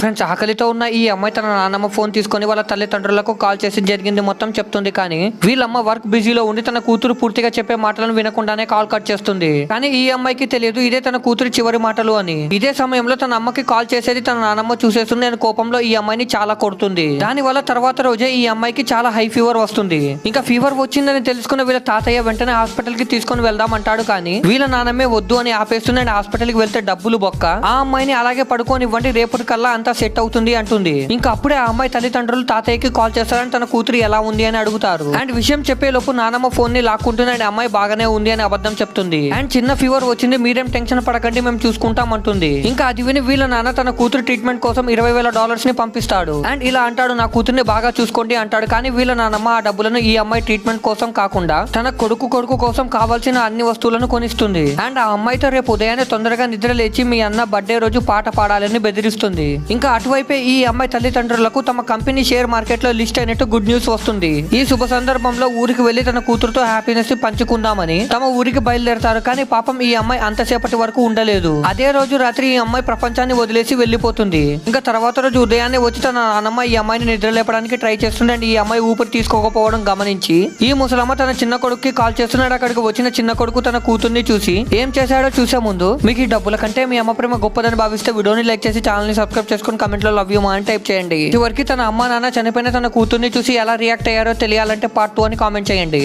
Friends ఆకలితో ఉన్న ఈ అమ్మాయి తన నాన్నమ్మ ఫోన్ తీసుకొని వాళ్ళ తల్లిదండ్రులకు కాల్ చేసి జరిగింది మొత్తం చెప్తుంది కానీ వీళ్ళమ్మ వర్క్ బిజీలో ఉండి తన కూతురు పూర్తిగా చెప్పే మాటలను వినకుండానే కాల్ కట్ చేస్తుంది. కానీ ఈ అమ్మాయికి తెలియదు ఇదే తన కూతురు చివరి మాటలు అని. ఇదే సమయంలో తన అమ్మకి కాల్ చేసేది తన నాన్నమ్మ చూసేస్తుంది నేను కోపంలో ఈ అమ్మాయిని చాలా కొడుతుంది. దాని వల్ల తర్వాత రోజే ఈ అమ్మాయికి చాలా హై ఫీవర్ వస్తుంది. ఇంకా ఫీవర్ వచ్చిందని తెలుసుకున్న వీళ్ళ తాతయ్య వెంటనే హాస్పిటల్కి తీసుకొని వెళ్దాం అంటాడు కానీ వీళ్ళ నాన్నమే వద్దు అని ఆపేస్తుంది అండ్ హాస్పిటల్కి వెళ్తే డబ్బులు బొక్క. ఆ అమ్మాయిని అలాగే పడుకోనివ్వండి రేపటి కల్లా అంతా సెట్ అవుతుంది అంటుంది. ఇంకా అప్పుడే ఆ అమ్మాయి తల్లిదండ్రులు తాతయ్యకి కాల్ చేస్తారని తన కూతురు ఎలా ఉంది అని అడుగుతారు. అండ్ విషయం చెప్పే లోపు నానమ్మ ఫోన్ని లాక్కుంటుంది అండ్ అమ్మాయి బాగానే ఉంది అని అబద్ధం చెప్తుంది. అండ్ చిన్న ఫీవర్ వచ్చింది మీరేం టెన్షన్ పడకండి మేము చూసుకుంటాం అంటుంది. ఇంకా అది విని వీళ్ళ నాన్న తన కూతురు ట్రీట్మెంట్ కోసం ఇరవై వేల డాలర్స్ని పంపిస్తాడు. అండ్ ఇలా అంటాడు నా కూతుర్ని బాగా చూసుకోండి అంటాడు. కానీ వీళ్ళ నానమ్మ ఆ డబ్బులను ఈ అమ్మాయి ట్రీట్మెంట్ కోసం కాకుండా తన కొడుకు కొడుకు కోసం కావాల్సిన అన్ని వస్తువులను కొనిస్తుంది. అండ్ ఆ అమ్మాయితో రేపు ఉదయాన్నే తొందరగా నిద్ర లేచి మీ అన్న బర్త్డే రోజు పాట పాడాలని బెదిరిస్తుంది. ఇంకా అటువైపే ఈ అమ్మాయి తల్లిదండ్రులకు తమ కంపెనీ షేర్ మార్కెట్లో లిస్ట్ అయినట్టు గుడ్ న్యూస్ వస్తుంది. ఈ శుభ సందర్భంలో ఊరికి వెళ్ళి తన కూతురుతో హ్యాపీనెస్ పంచుకుందామని తమ ఊరికి బయలుదేరతారు కానీ పాపం ఈ అమ్మాయి అంతసేపటి వరకు ఉండలేదు. అదే రోజు రాత్రి ఈ అమ్మాయి ప్రపంచాన్ని వదిలేసి వెళ్ళిపోతుంది ఇంకా తర్వాత రోజు ఉదయాన్నే వచ్చి తన నాన్నమ్మ ఈ అమ్మాయిని నిద్ర లేపడానికి ట్రై చేస్తుంది అండ్ ఈ అమ్మాయి ఊపిరి తీసుకోకపోవడం గమనించి ఈ ముసలమ్మ తన చిన్న కొడుకుకి కాల్ చేస్తున్నాడు. అక్కడికి వచ్చిన చిన్న కొడుకు తన కూతుర్ని చూసి ఏం చేశాడో చూసే ముందు మీకు ఈ డబ్బుల కంటే మీ అమ్మ ప్రేమ గొప్పదని భావిస్తే వీడియోని లైక్ చేసి ఛానల్ని సబ్స్క్రైబ్ చేసుకుని కమెంట్లో లవ్ యూ మా అని టైప్ చేయండి. చివరికి తన అమ్మ నాన్న చనిపోయిన తన కూతుర్ని చూసి ఎలా రియాక్ట్ అయ్యారో తెలియాలంటే పార్ట్ టూ అని కామెంట్ చేయండి.